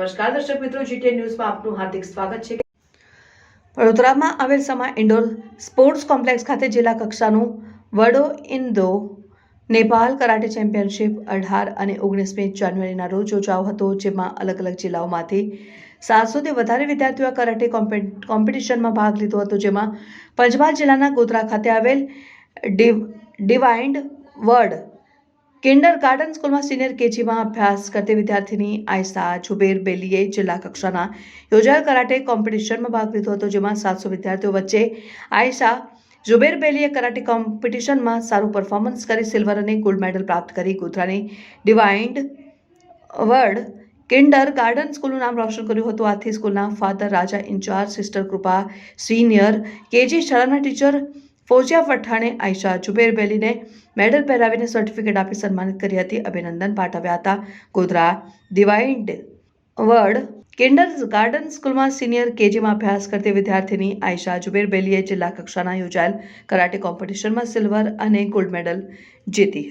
નમસ્કાર. દર્શક મિત્રો જીટીએ ન્યૂઝમાં આપનું હાર્દિક સ્વાગત છે. વડોદરામાં આવેલ સમા ઇન્ડોર સ્પોર્ટ્સ કોમ્પ્લેક્સ ખાતે જિલ્લા કક્ષાનું Wado Indo Nepal karate championship અઢાર અને ઓગણીસમી જાન્યુઆરીના રોજ યોજાયો હતો, જેમાં અલગ અલગ જિલ્લાઓમાંથી સાતસોથી વધારે વિદ્યાર્થીઓએ કરાટે કોમ્પિ- કોમ્પિટિશનમાં ભાગ લીધો હતો, જેમાં પંચમહાલ જિલ્લાના ગોધરા ખાતે આવેલ ડિવ, ડિવાઇન્ડ વર્ડ કિન્ડર ગાર્ડન સ્કૂલમાં સિનિયર કેજીમાં અભ્યાસ કરતી વિદ્યાર્થીની આયસા જુબેર બેલીએ જિલ્લા કક્ષાના યોજાયેલ કરાટે કોમ્પિટિશનમાં ભાગ લીધો હતો, જેમાં સાતસો વિદ્યાર્થીઓ વચ્ચે આયસા જુબેર બેલીએ કરાટે કોમ્પિટિશનમાં સારું પરફોર્મન્સ કરી સિલ્વર અને ગોલ્ડ મેડલ પ્રાપ્ત કરી. ગોધરાની ડિવાઇન્ડ વર્ડ કિન્ડર ગાર્ડન સ્કૂલનું નામ રોશન કર્યું હતું. આથી સ્કૂલના father Raja incharge sister Krupa senior KG શાળાના ટીચર ફોજિયા પઠાણે આયશા જુબેર બેલીને મેડલ પહેરાવીને સર્ટિફિકેટ આપી સન્માનિત કરી હતી. અભિનંદન પાઠવ્યા હતા. ગોધરા ડિવાઇન્ડ વર્ડ કિન્ડર ગાર્ડન સ્કૂલમાં સિનિયર કેજીમાં અભ્યાસ કરતી વિદ્યાર્થીની આયશા જુબેર બેલીએ જિલ્લા કક્ષાના યોજાયેલ કરાટે કોમ્પિટિશનમાં સિલ્વર અને ગોલ્ડ મેડલ જીતી.